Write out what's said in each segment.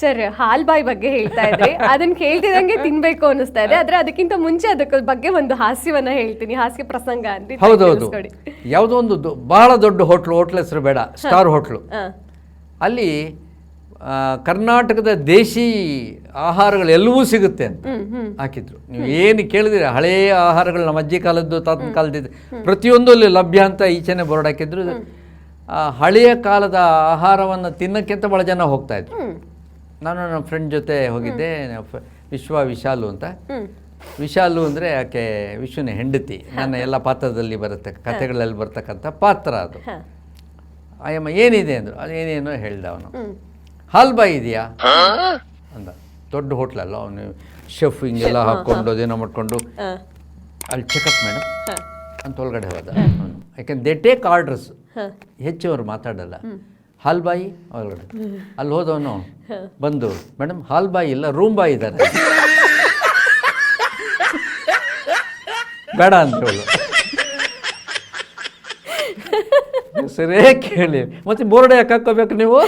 Sir halbai ಬಗ್ಗೆ ಹೇಳ್ತಾ ಇದ್ರಿ ಅದನ್ನ ಕೇಳ್ತಿದಂಗೆ ತಿನ್ಬೇಕು ಅನಿಸ್ತಾ ಇದೆ. ಆದ್ರೆ ಅದಕ್ಕಿಂತ ಮುಂಚೆ ಅದಕ್ಕ ಬಗ್ಗೆ ಒಂದು ಹಾಸ್ಯವನ್ನ ಹೇಳ್ತೀನಿ. ಹಾಸ್ಯ ಪ್ರಸಂಗ ಅಂತ ಹೌದೌದು. ಯಾವುದೋ ಒಂದು ಬಹಳ ದೊಡ್ಡ ಹೋಟ್ಲು ಹೋಟ್ಲ್ ಹೆಸರು ಬೇಡ ಸ್ಟಾರ್ ಹೋಟ್ಲು. ಅಲ್ಲಿ ಕರ್ನಾಟಕದ ದೇಶಿ ಆಹಾರಗಳು ಎಲ್ಲವೂ ಸಿಗುತ್ತೆ ಅಂತ ಹಾಕಿದ್ರು. ನೀವು ಏನು ಕೇಳಿದ್ರೆ? ಹಳೆಯ ಆಹಾರಗಳು ನಮ್ಮ ಅಜ್ಜಿ ಕಾಲದ್ದು ತಾತನ ಕಾಲದಿದ್ದು ಪ್ರತಿಯೊಂದು ಅಲ್ಲಿ ಲಭ್ಯ ಅಂತ ಈಚೆನೆ ಬೋರ್ಡ್ ಹಾಕಿದ್ರು. ಹಳೆಯ ಕಾಲದ ಆಹಾರವನ್ನು ತಿನ್ನಕ್ಕೆ ಅಂತ ಭಾಳ ಜನ ಹೋಗ್ತಾ ಇದ್ರು. ನಾನು ನನ್ನ ಫ್ರೆಂಡ್ ಜೊತೆ ಹೋಗಿದ್ದೆ ಫ- ವಿಶ್ವ ವಿಶಾಲು ಅಂತ. ವಿಶಾಲು ಅಂದರೆ ಆಕೆ ವಿಶ್ವನ ಹೆಂಡತಿ. ನನ್ನ ಎಲ್ಲ ಪಾತ್ರದಲ್ಲಿ ಬರುತ್ತೆ ಕಥೆಗಳಲ್ಲಿ ಬರ್ತಕ್ಕಂಥ ಪಾತ್ರ ಅದು. ಅಯ್ಯಮ್ಮ ಏನಿದೆ ಅಂದರು ಅದು ಏನೇನೋ ಹೇಳ್ದ ಅವನು. ಹಾಲ್ಬಾಯ್ ಇದೆಯಾ? ಅಂದ. ದೊಡ್ಡ ಹೋಟ್ಲಲ್ಲ ಅವನು ಶೆಫ್ ಹಿಂಗೆಲ್ಲ ಹಾಕ್ಕೊಂಡು ಅದೇನೋ ಮಾಡಿಕೊಂಡು. ಅಲ್ಲಿ ಚೆಕಪ್ ಮೇಡಮ್ ಅಂತ ಒಳಗಡೆ ಹೋದ. ಅವನು. ಯಾಕಂದ್ರೆ ದೇ ಟೇಕ್ ಆರ್ಡ್ರಸ್ ಹೆಚ್ಚು ಅವ್ರು ಮಾತಾಡಲ್ಲ. ಹಾಲ್ಬಾಯಿ ಒಳಗಡೆ. ಅಲ್ಲಿ ಹೋದವನು ಬಂದು, ಮೇಡಮ್, ಹಾಲ್ ಬಾಯ್ ಇಲ್ಲ, ರೂಮ್ ಬಾಯ್ ಇದ್ದಾರೆ ಬೇಡ ಅಂತ ಹೇಳು. ಸರೇ ಕೇಳಿ. ಮತ್ತೆ ಬೋರ್ಡ್ ಯಾಕೆ ಹಾಕೋಬೇಕು ನೀವು?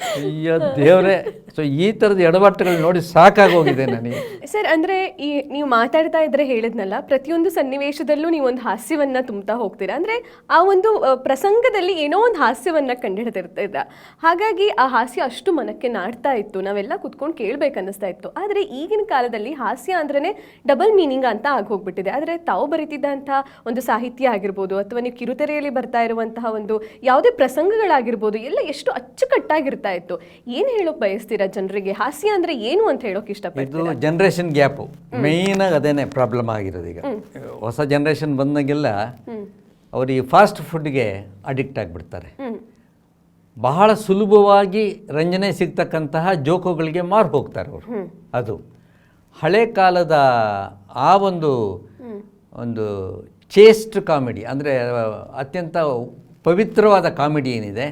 ಅಯ್ಯೋ ದೇವ್ರೆ. ಸೊ ಈ ತರದ ಎಡವಟ್ಟುಗಳು ನೋಡಿ ಸಾಕಾಗೋಗಿದೆ ನನಗೆ. ಸರ್, ಅಂದ್ರೆ ಈ ನೀವು ಮಾತಾಡ್ತಾ ಇದ್ರೆ ಹೇಳಿದ್ನಲ್ಲ, ಪ್ರತಿಯೊಂದು ಸನ್ನಿವೇಶದಲ್ಲೂ ನೀವು ಒಂದು ಹಾಸ್ಯವನ್ನ ತುಂಬ್ತಾ ಹೋಗ್ತೀರಾ? ಅಂದ್ರೆ ಆ ಒಂದು ಪ್ರಸಂಗದಲ್ಲಿ ಏನೋ ಒಂದು ಹಾಸ್ಯವನ್ನ ಕಂಡುಹಿಡಿದಿರ್ತಿದ್ದ. ಹಾಗಾಗಿ ಆ ಹಾಸ್ಯ ಅಷ್ಟು ಮನಕ್ಕೆ ನಾಡ್ತಾ ಇತ್ತು, ನಾವೆಲ್ಲ ಕುತ್ಕೊಂಡು ಕೇಳ್ಬೇಕನ್ನಿಸ್ತಾ ಇತ್ತು. ಆದ್ರೆ ಈಗಿನ ಕಾಲದಲ್ಲಿ ಹಾಸ್ಯ ಅಂದ್ರೇನೆ ಡಬಲ್ ಮೀನಿಂಗ್ ಅಂತ ಆಗೋಗ್ಬಿಟ್ಟಿದೆ ಆದ್ರೆ ತಾವು ಬರೀತಿದ್ದಂಥ ಒಂದು ಸಾಹಿತ್ಯ ಆಗಿರ್ಬೋದು, ಅಥವಾ ನೀವು ಕಿರುತೆರೆಯಲ್ಲಿ ಬರ್ತಾ ಇರುವಂತಹ ಒಂದು ಯಾವುದೇ ಪ್ರಸಂಗಗಳಾಗಿರ್ಬೋದು, ಎಲ್ಲ ಎಷ್ಟು ಅಚ್ಚುಕಟ್ಟಾಗಿರ್ತಾ ಇತ್ತು. ಏನು ಹೇಳೋಕ್ ಬಯಸ್ತೀರಾ? ಜನರಿಗೆ? ಹಾಸ್ಯ ಅಂದ್ರೆ ಏನು ಅಂತ ಹೇಳೋಕೆ ಇಷ್ಟಪಡ್ತೀರಾ? ಇದು ಜನ್ರೇಷನ್ ಗ್ಯಾಪು ಮೇಯ್ನಾಗಿ ಅದೇನೆ ಪ್ರಾಬ್ಲಮ್ ಆಗಿರೋದು ಈಗ. ಹೊಸ ಜನ್ರೇಷನ್ ಬಂದಾಗೆಲ್ಲ ಈ ಫಾಸ್ಟ್ ಫುಡ್ಗೆ ಅಡಿಕ್ಟ್ ಆಗಿಬಿಡ್ತಾರೆ. ಬಹಳ ಸುಲಭವಾಗಿ ರಂಜನೆ ಸಿಗ್ತಕ್ಕಂತಹ ಜೋಕುಗಳಿಗೆ ಮಾರು ಹೋಗ್ತಾರೆ ಅವರು. ಅದು. ಹಳೆ ಕಾಲದ ಆ ಒಂದು ಒಂದು ಚೇಸ್ಟ್ ಕಾಮಿಡಿ ಅಂದರೆ ಅತ್ಯಂತ ಪವಿತ್ರವಾದ ಕಾಮಿಡಿ ಏನಿದೆ?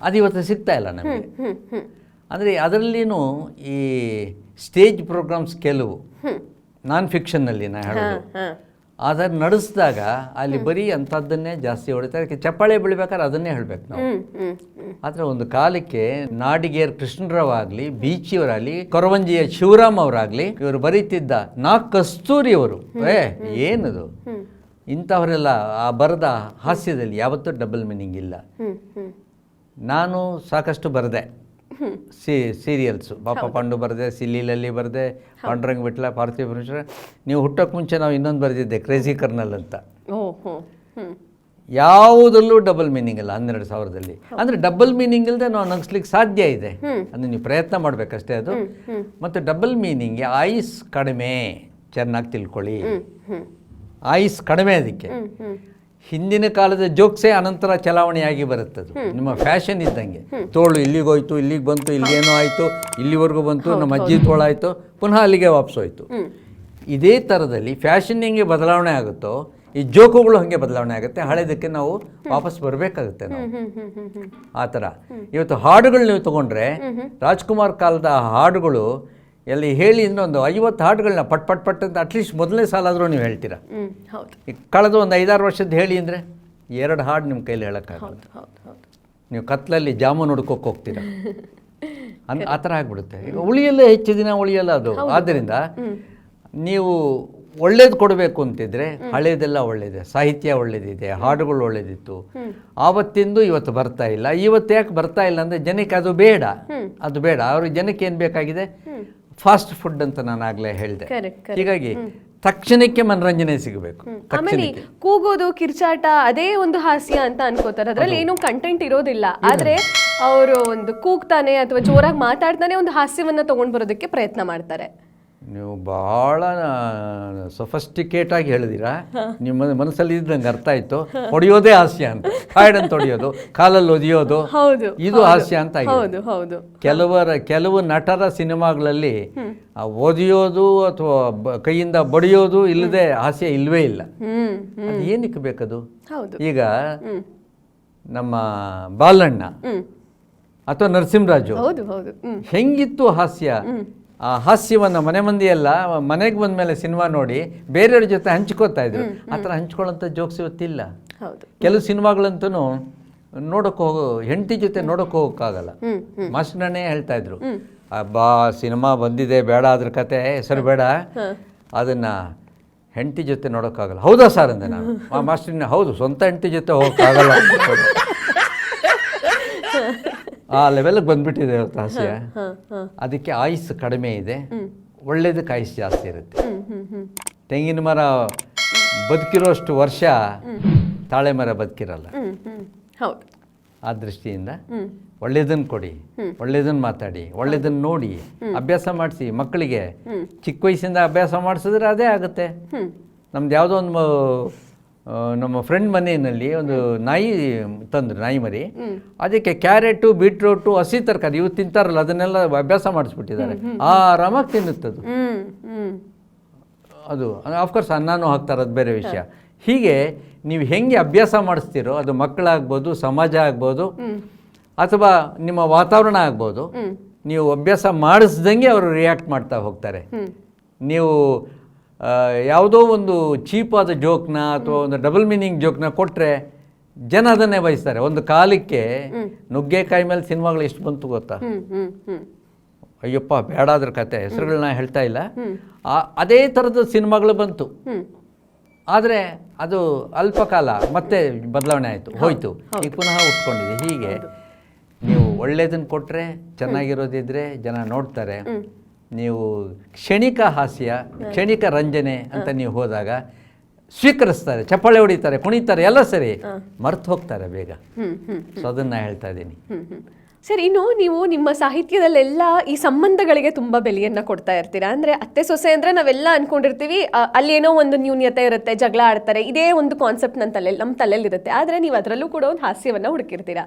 ಅದು ಇವತ್ತು ಸಿಗ್ತಾ ಇಲ್ಲ ನಮಗೆ. ಅಂದರೆ ಅದರಲ್ಲಿನೂ ಈ ಸ್ಟೇಜ್ ಪ್ರೋಗ್ರಾಮ್ಸ್ ಕೆಲವು ನಾನ್ ಫಿಕ್ಷನ್ನಲ್ಲಿ ನಾ ಹೇಳೋದು. ಅದನ್ನು ನಡೆಸಿದಾಗ ಅಲ್ಲಿ ಬರೀ ಅಂಥದ್ದನ್ನೇ ಜಾಸ್ತಿ ಹೊಡಿತಾರೆ. ಅದಕ್ಕೆ ಚಪ್ಪಾಳೆ ಬೀಳ್ಬೇಕಾದ್ರೆ ಅದನ್ನೇ ಹೇಳಬೇಕು ನಾವು. ಆದರೆ ಒಂದು ಕಾಲಕ್ಕೆ ನಾಡಿಗೇರ್ ಕೃಷ್ಣರಾವ್ ಆಗಲಿ ಬೀಚಿಯವರಾಗಲಿ ಕೊರವಂಜಿಯ ಶಿವರಾಮ್ ಅವರಾಗಲಿ ಇವರು ಬರೀತಿದ್ದ ನಾ ಕಸ್ತೂರಿ ಅವರು ಏ ಏನದು? ಇಂಥವರೆಲ್ಲ ಆ ಬರೆದ ಹಾಸ್ಯದಲ್ಲಿ ಯಾವತ್ತೂ ಡಬಲ್ ಮೀನಿಂಗ್ ಇಲ್ಲ. ನಾನು ಸಾಕಷ್ಟು ಬರೆದೆ. ಸಿ ಸೀರಿಯಲ್ಸು. ಪಾಪ ಪಂಡು ಬರದೆ ಸಿಲ್ಲಿಲಲ್ಲಿ ಬರದೆ ಪಂಡ್ರಂಗ್ ಬಿಟ್ಲ ಪಾರ್ಥಿವ ಪರಮೇಶ್ವರ ನೀವು ಹುಟ್ಟೋಕೆ ಮುಂಚೆ ನಾವು ಇನ್ನೊಂದು ಬರೆದಿದ್ದೆ ಕ್ರೇಜಿ ಕರ್ನಲ್ ಅಂತ. ಯಾವುದಲ್ಲೂ ಡಬಲ್ ಮೀನಿಂಗ್ ಇಲ್ಲ ಹನ್ನೆರಡು ಸಾವಿರದಲ್ಲಿ. ಅಂದರೆ ಡಬಲ್ ಮೀನಿಂಗ್ ಇಲ್ಲದೆ ನಾವು ನಗಿಸ್ಲಿಕ್ಕೆ ಸಾಧ್ಯ ಇದೆ. ಅಂದರೆ ನೀವು ಪ್ರಯತ್ನ ಮಾಡಬೇಕಷ್ಟೇ ಅದು. ಮತ್ತು ಡಬಲ್ ಮೀನಿಂಗ್ ಆಯುಸ್ ಕಡಿಮೆ. ಚೆನ್ನಾಗಿ ತಿಳ್ಕೊಳ್ಳಿ. ಆಯುಸ್ ಕಡಿಮೆ ಅದಕ್ಕೆ. ಹಿಂದಿನ ಕಾಲದ ಜೋಕ್ಸೇ ಅನಂತರ ಚಲಾವಣೆಯಾಗಿ ಬರುತ್ತದು. ನಿಮ್ಮ ಫ್ಯಾಷನ್ ಇದ್ದಂಗೆ. ತೋಳು ಇಲ್ಲಿಗೆ ಹೋಯ್ತು ಇಲ್ಲಿಗೆ ಬಂತು ಇಲ್ಲಿಗೇನೋ ಆಯಿತು ಇಲ್ಲಿವರೆಗೂ ಬಂತು ನಮ್ಮ ಅಜ್ಜಿ ತೋಳಾಯಿತು ಪುನಃ ಅಲ್ಲಿಗೆ ವಾಪಸ್ ಹೋಯ್ತು. ಇದೇ ಥರದಲ್ಲಿ ಫ್ಯಾಷನ್ ಹೆಂಗೆ ಬದಲಾವಣೆ ಆಗುತ್ತೋ ಈ ಜೋಕುಗಳು ಹಾಗೆ ಬದಲಾವಣೆ ಆಗುತ್ತೆ ಹಳೆದಕ್ಕೆ ನಾವು ವಾಪಸ್ ಬರಬೇಕಾಗುತ್ತೆ ನಾವು. ಆ ಥರ. ಇವತ್ತು ಹಾಡುಗಳು ನೀವು ತಗೊಂಡ್ರೆ ರಾಜ್ಕುಮಾರ್ ಕಾಲದ ಹಾಡುಗಳು ಎಲ್ಲಿ ಹೇಳಿ ಅಂದ್ರೆ ಒಂದು ಐವತ್ತು ಹಾಡುಗಳನ್ನ ಪಟ್ ಪಟ್ ಪಟ್ ಅಂತ ಅಟ್ಲೀಸ್ಟ್ ಮೊದಲನೇ ಸಾಲಾದರೂ ನೀವು ಹೇಳ್ತೀರಾ? ಹೌದು. ಕಳೆದ ಒಂದು ಐದಾರು ವರ್ಷದ್ದು ಹೇಳಿ ಅಂದರೆ ಎರಡು ಹಾಡು ನಿಮ್ಮ ಕೈಲಿ ಹೇಳೋಕ್ಕಾಗಲ್ಲ. ನೀವು ಕತ್ಲಲ್ಲಿ ಜಾಮೂನ್ ಹುಡ್ಕೋಕೆ ಹೋಗ್ತೀರಾ? ಅಂದ್ರೆ ಆ ಥರ ಆಗಿಬಿಡುತ್ತೆ. ಉಳಿಯಲ್ಲೇ ಹೆಚ್ಚು ದಿನ ಉಳಿಯಲ್ಲ ಅದು. ಆದ್ದರಿಂದ ನೀವು ಒಳ್ಳೇದು ಕೊಡಬೇಕು ಅಂತಿದ್ರೆ ಹಳೇದೆಲ್ಲ ಒಳ್ಳೇದೆ ಸಾಹಿತ್ಯ ಒಳ್ಳೇದಿದೆ ಹಾಡುಗಳು ಒಳ್ಳೇದಿತ್ತು. ಆವತ್ತಿಂದು ಇವತ್ತು ಬರ್ತಾ ಇಲ್ಲ. ಇವತ್ತು ಯಾಕೆ ಬರ್ತಾ ಇಲ್ಲ ಅಂದರೆ ಜನಕ್ಕೆ ಅದು ಬೇಡ. ಅದು ಬೇಡ. ಅವ್ರಿಗೆ ಜನಕ್ಕೆ ಏನು ಬೇಕಾಗಿದೆ? ಫಾಸ್ಟ್ ಫುಡ್ ಅಂತ ನಾನು ಆಗಲೇ ಹೇಳಿದೆ. ಹೀಗಾಗಿ ತಕ್ಷಣಕ್ಕೆ ಮನರಂಜನೆ ಸಿಗಬೇಕು. ಆಮೇಲೆ ಕೂಗೋದು ಕಿರ್ಚಾಟ ಅದೇ ಒಂದು ಹಾಸ್ಯ ಅಂತ ಅನ್ಕೋತಾರೆ. ಅದ್ರಲ್ಲಿ ಏನು ಕಂಟೆಂಟ್ ಇರೋದಿಲ್ಲ. ಆದ್ರೆ ಅವರು ಒಂದು ಕೂಗ್ತಾನೆ ಅಥವಾ ಜೋರಾಗಿ ಮಾತಾಡ್ತಾನೆ ಒಂದು ಹಾಸ್ಯವನ್ನ ತಗೊಂಡ್ ಬರೋದಕ್ಕೆ ಪ್ರಯತ್ನ ಮಾಡ್ತಾರೆ. ನೀವು ಬಹಳ ಸೊಫಸ್ಟಿಕೇಟ್ ಆಗಿ ಹೇಳಿದಿರಾ? ನಿಮ್ಮ ಮನಸ್ಸಲ್ಲಿ ಇದ್ದಂಗೆ ಅರ್ಥ ಆಯ್ತು. ಹೊಡೆಯೋದೇ ಹಾಸ್ಯ ಅಂತ. ಕಾಯ್ಡಂತ ಹೊಡೆಯೋದು ಕಾಲಲ್ಲಿ ಒದಿಯೋದು. ಇದು ಹಾಸ್ಯ ಅಂತ ಆಗಿದೆ. ಕೆಲವರ ಕೆಲವು ನಟರ ಸಿನಿಮಾಗಳಲ್ಲಿ ಒದಿಯೋದು ಅಥವಾ ಕೈಯಿಂದ ಬಡಿಯೋದು ಇಲ್ಲದೆ ಹಾಸ್ಯ ಇಲ್ವೇ ಇಲ್ಲ. ಅದು ಏನಕ್ಕೆ ಬೇಕದು? ಈಗ ನಮ್ಮ ಬಾಲಣ್ಣ ಅಥವಾ ನರಸಿಂಹರಾಜು ಹೆಂಗಿತ್ತು ಹಾಸ್ಯ? ಆ ಹಾಸ್ಯವನ್ನು ಮನೆ ಮಂದಿಯೆಲ್ಲ ಎಲ್ಲ ಮನೆಗೆ ಬಂದ ಮೇಲೆ ಸಿನಿಮಾ ನೋಡಿ ಬೇರೆಯವ್ರ ಜೊತೆ ಹಂಚ್ಕೋತಾ ಇದ್ರು. ಆ ಥರ ಹಂಚ್ಕೊಳ್ಳೋಂಥ ಜೋಕ್ಸ್ ಇವತ್ತಿಲ್ಲ. ಕೆಲವು ಸಿನಿಮಾಗಳಂತೂ ನೋಡೋಕೆ ಹೋಗೋ ಹೆಂಡತಿ ಜೊತೆ ನೋಡೋಕೆ ಹೋಗೋಕ್ಕಾಗಲ್ಲ. ಮಾಸ್ಟರ್ನೇ ಹೇಳ್ತಾ ಇದ್ರು. ಬಾ ಸಿನಿಮಾ ಬಂದಿದೆ ಬೇಡ ಅದ್ರ ಕತೆ ಹೆಸರು ಬೇಡ. ಅದನ್ನ ಹೆಂಡತಿ ಜೊತೆ ನೋಡೋಕ್ಕಾಗಲ್ಲ. ಹೌದಾ ಸರ್ ಅಂದೆ ನಾನು. ಆ ಮಾಸ್ಟರ್ನ ಹೌದು ಸ್ವಂತ ಹೆಂಡತಿ ಜೊತೆ ಹೋಗೋಕ್ಕಾಗಲ್ಲ. ಆ ಲೆವೆಲ್ಗೆ ಬಂದ್ಬಿಟ್ಟಿದೆ ಹಾಸ್ಯ ಅದಕ್ಕೆ ಆಯುಸ್ ಕಡಿಮೆ ಇದೆ. ಒಳ್ಳೇದಕ್ಕೆ ಆಯುಸ್ ಜಾಸ್ತಿ ಇರುತ್ತೆ. ತೆಂಗಿನ ಮರ ಬದುಕಿರೋಷ್ಟು ವರ್ಷ ತಾಳೆ ಮರ ಬದುಕಿರಲ್ಲ. ಹೌದು. ಆ ದೃಷ್ಟಿಯಿಂದ ಒಳ್ಳೇದನ್ನು ಕೊಡಿ ಒಳ್ಳೇದನ್ನು ಮಾತಾಡಿ ಒಳ್ಳೇದನ್ನು ನೋಡಿ ಅಭ್ಯಾಸ ಮಾಡಿಸಿ ಮಕ್ಕಳಿಗೆ ಚಿಕ್ಕ ವಯಸ್ಸಿಂದ ಅಭ್ಯಾಸ ಮಾಡಿಸಿದ್ರೆ ಅದೇ ಆಗುತ್ತೆ. ನಮ್ದು ಯಾವುದೋ ಒಂದು ನಮ್ಮ ಫ್ರೆಂಡ್ ಮನೆಯಲ್ಲಿ ಒಂದು ನಾಯಿ ತಂದ್ರು ನಾಯಿ ಮರಿ. ಅದಕ್ಕೆ ಕ್ಯಾರೆಟು ಬೀಟ್ರೋಟು ಹಸಿ ತರಕಾರಿ ಇವು ತಿಂತಾರಲ್ಲ ಅದನ್ನೆಲ್ಲ ಅಭ್ಯಾಸ ಮಾಡಿಸ್ಬಿಟ್ಟಿದ್ದಾರೆ. ಆರಾಮಾಗಿ ತಿನ್ನುತ್ತದು. ಅದು ಆಫ್ಕೋರ್ಸ್ ಅನ್ನಾನು ಹಾಕ್ತಾರೆ ಅದು ಬೇರೆ ವಿಷಯ. ಹೀಗೆ ನೀವು ಹೆಂಗೆ ಅಭ್ಯಾಸ ಮಾಡಿಸ್ತೀರೋ ಅದು ಮಕ್ಕಳಾಗ್ಬೋದು ಸಮಾಜ ಆಗ್ಬೋದು ಅಥವಾ ನಿಮ್ಮ ವಾತಾವರಣ ಆಗ್ಬೋದು ನೀವು ಅಭ್ಯಾಸ ಮಾಡಿಸ್ದಂಗೆ ಅವರು ರಿಯಾಕ್ಟ್ ಮಾಡ್ತಾ ಹೋಗ್ತಾರೆ. ನೀವು ಯಾವುದೋ ಒಂದು ಚೀಪಾದ ಜೋಕ್ನ ಅಥವಾ ಒಂದು ಡಬಲ್ ಮೀನಿಂಗ್ ಜೋಕ್ನ ಕೊಟ್ಟರೆ ಜನ ಅದನ್ನೇ ಬಯಸ್ತಾರೆ. ಒಂದು ಕಾಲಕ್ಕೆ ನುಗ್ಗೆಕಾಯಿ ಮೇಲೆ ಸಿನಿಮಾಗಳು ಎಷ್ಟು ಬಂತು ಗೊತ್ತಾ? ಅಯ್ಯಪ್ಪ ಬೇಡ ಅದ್ರ ಕತೆ ಹೆಸರುಗಳನ್ನ ಹೇಳ್ತಾ ಇಲ್ಲ. ಆ- ಅದೇ ಥರದ ಸಿನಿಮಾಗಳು ಬಂತು. ಆದರೆ ಅದು ಅಲ್ಪ ಕಾಲ ಮತ್ತೆ ಬದಲಾವಣೆ ಆಯಿತು ಹೋಯ್ತು. ಈಗ ಪುನಃ ಉಟ್ಕೊಂಡಿದೆ ಹೀಗೆ ನೀವು ಒಳ್ಳೇದನ್ನು ಕೊಟ್ಟರೆ ಚೆನ್ನಾಗಿರೋದಿದ್ರೆ ಜನ ನೋಡ್ತಾರೆ. ನೀವು ಕ್ಷಣಿಕ ಹಾಸ್ಯ ಕ್ಷಣಿಕ ರಂಜನೆ ಅಂತ ನೀವು ಹೋದಾಗ ಸ್ವೀಕರಿಸ್ತಾರೆ ಚಪ್ಪಾಳೆ ಹೊಡಿತಾರೆ ಕುಣಿತಾರೆ ಎಲ್ಲ ಸರಿ. ಮರ್ತು ಹೋಗ್ತಾರೆ ಬೇಗ. ಸೊ ಅದನ್ನು ಹೇಳ್ತಾ ಇದ್ದೀನಿ. ಸರ್ ಇನ್ನು ನೀವು ನಿಮ್ಮ ಸಾಹಿತ್ಯದಲ್ಲೆಲ್ಲ ಈ ಸಂಬಂಧಗಳಿಗೆ ತುಂಬಾ ಬೆಲೆಯನ್ನು ಕೊಡ್ತಾ ಇರ್ತೀರಾ? ಅಂದ್ರೆ ಅತ್ತೆ ಸೊಸೆ ಅಂದ್ರೆ ನಾವೆಲ್ಲ ಅನ್ಕೊಂಡಿರ್ತೀವಿ ಅಲ್ಲೇನೋ ಅಲ್ಲಿ ಏನೋ ಒಂದು ನ್ಯೂನ್ಯತೆ ಇರುತ್ತೆ ಜಗಳ ಆಡ್ತಾರೆ ಇದೇ ಒಂದು ಕಾನ್ಸೆಪ್ಟ್ ನನ್ನ ತಲೆ ನಮ್ಮ ತಲೆಯಲ್ಲಿರುತ್ತೆ. ಆದರೆ ನೀವು ಅದರಲ್ಲೂ ಕೂಡ ಒಂದು ಹಾಸ್ಯವನ್ನ ಹುಡುಕಿರ್ತೀರಾ?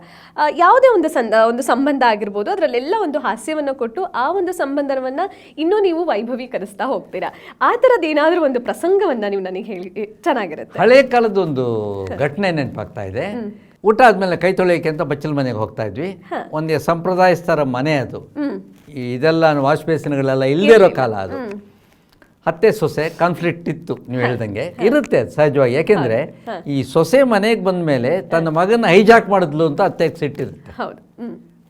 ಯಾವುದೇ ಒಂದು ಸಂದ ಒಂದು ಸಂಬಂಧ ಆಗಿರ್ಬೋದು ಅದರಲ್ಲೆಲ್ಲ ಒಂದು ಹಾಸ್ಯವನ್ನ ಕೊಟ್ಟು ಆ ಒಂದು ಸಂಬಂಧವನ್ನು ಇನ್ನೂ ನೀವು ವೈಭವೀಕರಿಸ್ತಾ ಹೋಗ್ತೀರಾ? ಆ ಥರದ್ದು ಏನಾದರೂ ಒಂದು ಪ್ರಸಂಗವನ್ನು ನೀವು ನನಗೆ ಹೇಳಿ ಚೆನ್ನಾಗಿರುತ್ತೆ. ಹಳೆ ಕಾಲದ ಒಂದು ಘಟನೆ ನೆನಪಾಗ್ತಾ ಇದೆ. ಊಟ ಆದ್ಮೇಲೆ ಕೈ ತೊಳೆಯೋಕೆ ಅಂತ ಬಚ್ಚಲ ಮನೆಗೆ ಹೋಗ್ತಾ ಇದ್ವಿ. ಒಂದೇ ಸಂಪ್ರದಾಯಸ್ಥರ ಮನೆ ಅದು. ಇದೆಲ್ಲ ವಾಶ್ ಬೇಸಿನ್ಗಳೆಲ್ಲ ಇಲ್ಲದೇ ಇರೋ ಕಾಲ ಅದು. ಅತ್ತೆ ಸೊಸೆ ಕಾನ್ಫ್ಲಿಕ್ಟ್ ಇತ್ತು ನೀವು ಹೇಳ್ದಂಗೆ. ಇರುತ್ತೆ ಅದು ಸಹಜವಾಗಿ. ಯಾಕೆಂದ್ರೆ ಈ ಸೊಸೆ ಮನೆಗೆ ಬಂದ ಮೇಲೆ ತನ್ನ ಮಗನ ಹೈಜಾಕ್ ಮಾಡಿದ್ಲು ಅಂತ ಅತ್ತೆಗೆ ಸಿಟ್ಟಿರುತ್ತೆ.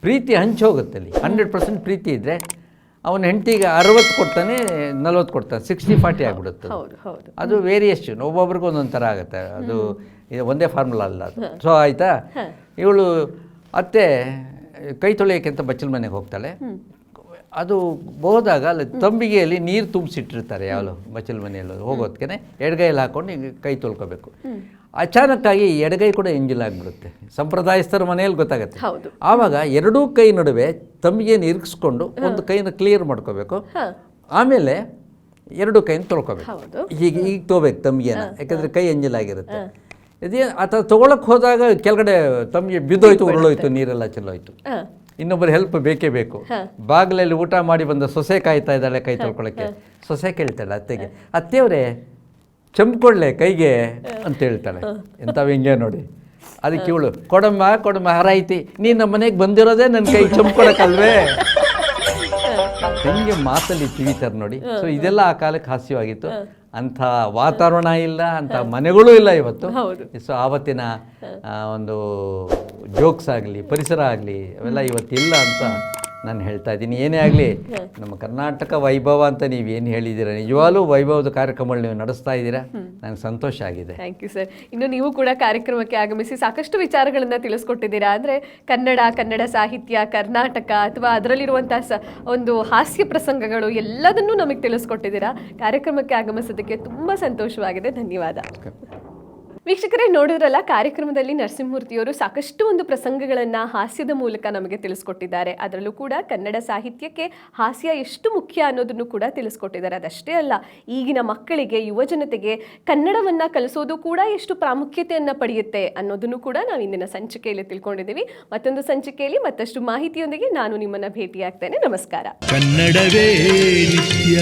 ಪ್ರೀತಿ ಹಂಚಿ ಹೋಗುತ್ತೆ ಹಂಚೋಗುತ್ತೆ ಅಲ್ಲಿ. ಹಂಡ್ರೆಡ್ ಪರ್ಸೆಂಟ್ ಪ್ರೀತಿ ಇದ್ದರೆ ಅವನ ಹೆಂಡತಿಗೆ ಅರವತ್ತು ಕೊಡ್ತಾನೆ ನಲ್ವತ್ತು ಕೊಡ್ತಾನೆ. ಸಿಕ್ಸ್ಟಿ ಫಾರ್ಟಿ ಆಗ್ಬಿಡುತ್ತೆ ಅದು. ವೇರಿಯೇಷನ್ ಒಬ್ಬೊಬ್ರಿಗೂ ಒಂದೊಂದು ಥರ ಆಗುತ್ತೆ. ಅದು ಇದು ಒಂದೇ ಫಾರ್ಮುಲಾ ಅಲ್ಲ ಅದು. ಸೊ ಆಯಿತಾ? ಇವಳು ಅತ್ತೆ ಕೈ ತೊಳೆಯೋಕೆ ಅಂತ ಬಚ್ಚಲ ಮನೆಗೆ ಹೋಗ್ತಾಳೆ. ಅದು ಹೋದಾಗ ಅಲ್ಲಿ ತಂಬಿಗೆಯಲ್ಲಿ ನೀರು ತುಂಬಿಸಿಟ್ಟಿರ್ತಾರೆ ಯಾವಳು ಬಚ್ಚಲ ಮನೆಯಲ್ಲಿ ಹೋಗೋದಕ್ಕೆ ಎಡಗೈಯಲ್ಲಿ ಹಾಕೊಂಡು ಹಿಂಗೆ ಕೈ ತೊಳ್ಕೊಬೇಕು. ಅಚಾನಕ್ಕಾಗಿ ಎಡಗೈ ಕೂಡ ಎಂಜಿಲ್ ಆಗಿಬಿಡುತ್ತೆ. ಸಂಪ್ರದಾಯಸ್ಥರ ಮನೆಯಲ್ಲಿ ಗೊತ್ತಾಗುತ್ತೆ. ಆವಾಗ ಎರಡೂ ಕೈ ನಡುವೆ ತಂಬಿಗೆಯನ್ನು ಇರಿಗಿಸ್ಕೊಂಡು ಒಂದು ಕೈನ ಕ್ಲಿಯರ್ ಮಾಡ್ಕೋಬೇಕು. ಆಮೇಲೆ ಎರಡು ಕೈನ ತೊಳ್ಕೊಬೇಕು. ಹೀಗೆ ಈಗ ತೊಗೋಬೇಕು ತಂಬಿಗೆನ. ಯಾಕಂದರೆ ಕೈ ಎಂಜಲಾಗಿರುತ್ತೆ ಇದೇ ಆತ ತೊಗೊಳಕ್ಕೆ ಹೋದಾಗ ಕೆಳಗಡೆ ತಮಗೆ ಬಿದ್ದೋಯ್ತು ಉರುಳೋಯ್ತು ನೀರೆಲ್ಲ ಚೆಲ್ಲೋಯ್ತು. ಇನ್ನೊಬ್ಬರು ಹೆಲ್ಪ್ ಬೇಕೇ ಬೇಕು. ಬಾಗಿಲಲ್ಲಿ ಊಟ ಮಾಡಿ ಬಂದ ಸೊಸೆ ಕಾಯ್ತಾ ಇದ್ದಾಳೆ ಕೈ ತೊಳ್ಕೊಳಕ್ಕೆ. ಸೊಸೆ ಕೇಳ್ತಾಳೆ ಅತ್ತೆಗೆ ಅತ್ತೆಯವರೇ ಚಂಪ್ಕೊಳ್ಳೆ ಕೈಗೆ ಅಂತ ಹೇಳ್ತಾಳೆ. ಎಂಥ ವ್ಯಂಗ್ಯ ನೋಡಿ. ಅದಕ್ಕೆ ಇವಳು ಕೊಡಮ್ಮ ಕೊಡಮ್ಮ ಹರಾಯ್ತಿ. ನೀನು ನಮ್ಮ ಮನೆಗೆ ಬಂದಿರೋದೇ ನನ್ನ ಕೈ ಚಂಪ್ಕೊಳಕಲ್ವೇ ಹೆಂಗೆ ಮಾತಲ್ಲಿ ತಿಳಿತಾರೆ ನೋಡಿ. ಸೊ ಇದೆಲ್ಲ ಆ ಕಾಲಕ್ಕೆ ಹಾಸ್ಯವಾಗಿತ್ತು. ಅಂಥ ವಾತಾವರಣ ಇಲ್ಲ ಅಂಥ ಮನೆಗಳೂ ಇಲ್ಲ ಇವತ್ತು. ಸೊ ಆವತ್ತಿನ ಒಂದು ಜೋಕ್ಸ್ ಆಗಲಿ ಪರಿಸರ ಆಗಲಿ ಅವೆಲ್ಲ ಇವತ್ತಿಲ್ಲ ಅಂತ ನಾನು ಹೇಳ್ತಾ ಇದ್ದೀನಿ ಏನೇ ಆಗಲಿ ನಮ್ಮ ಕರ್ನಾಟಕ ವೈಭವ ಅಂತ ನೀವು ಏನು ಹೇಳಿದ್ದೀರಾ? ನಿಜವಾಗ್ಲೂ ವೈಭವದ ಕಾರ್ಯಕ್ರಮಗಳು ನೀವು ನಡೆಸ್ತಾ ಇದ್ದೀರಾ? ನನಗೆ ಸಂತೋಷ ಆಗಿದೆ. ಥ್ಯಾಂಕ್ ಯು ಸರ್ ಇನ್ನು ನೀವು ಕೂಡ ಕಾರ್ಯಕ್ರಮಕ್ಕೆ ಆಗಮಿಸಿ ಸಾಕಷ್ಟು ವಿಚಾರಗಳನ್ನು ತಿಳಿಸ್ಕೊಟ್ಟಿದ್ದೀರಾ? ಅಂದರೆ ಕನ್ನಡ ಕನ್ನಡ ಸಾಹಿತ್ಯ ಕರ್ನಾಟಕ ಅಥವಾ ಅದರಲ್ಲಿರುವಂಥ ಸ ಒಂದು ಹಾಸ್ಯ ಪ್ರಸಂಗಗಳು ಎಲ್ಲದನ್ನೂ ನಮಗೆ ತಿಳಿಸ್ಕೊಟ್ಟಿದ್ದೀರಾ? ಕಾರ್ಯಕ್ರಮಕ್ಕೆ ಆಗಮಿಸೋದಕ್ಕೆ ತುಂಬ ಸಂತೋಷವಾಗಿದೆ. ಧನ್ಯವಾದ. ವೀಕ್ಷಕರೇ, ನೋಡಿದ್ರಲ್ಲ, ಕಾರ್ಯಕ್ರಮದಲ್ಲಿ ನರಸಿಂಹಮೂರ್ತಿಯವರು ಸಾಕಷ್ಟು ಒಂದು ಪ್ರಸಂಗಗಳನ್ನ ಹಾಸ್ಯದ ಮೂಲಕ ನಮಗೆ ತಿಳಿಸ್ಕೊಟ್ಟಿದ್ದಾರೆ. ಅದರಲ್ಲೂ ಕೂಡ ಕನ್ನಡ ಸಾಹಿತ್ಯಕ್ಕೆ ಹಾಸ್ಯ ಎಷ್ಟು ಮುಖ್ಯ ಅನ್ನೋದನ್ನು ಕೂಡ ತಿಳಿಸ್ಕೊಟ್ಟಿದ್ದಾರೆ. ಅದಷ್ಟೇ ಅಲ್ಲ, ಈಗಿನ ಮಕ್ಕಳಿಗೆ ಯುವಜನತೆಗೆ ಕನ್ನಡವನ್ನ ಕಲಿಸೋದು ಕೂಡ ಎಷ್ಟು ಪ್ರಾಮುಖ್ಯತೆಯನ್ನ ಪಡೆಯುತ್ತೆ ಅನ್ನೋದನ್ನು ಕೂಡ ನಾವು ಇಂದಿನ ಸಂಚಿಕೆಯಲ್ಲಿ ತಿಳ್ಕೊಂಡಿದ್ದೀವಿ. ಮತ್ತೊಂದು ಸಂಚಿಕೆಯಲ್ಲಿ ಮತ್ತಷ್ಟು ಮಾಹಿತಿಯೊಂದಿಗೆ ನಾನು ನಿಮ್ಮನ್ನ ಭೇಟಿಯಾಗ್ತೇನೆ. ನಮಸ್ಕಾರ. ಕನ್ನಡವೇ ನಿತ್ಯ.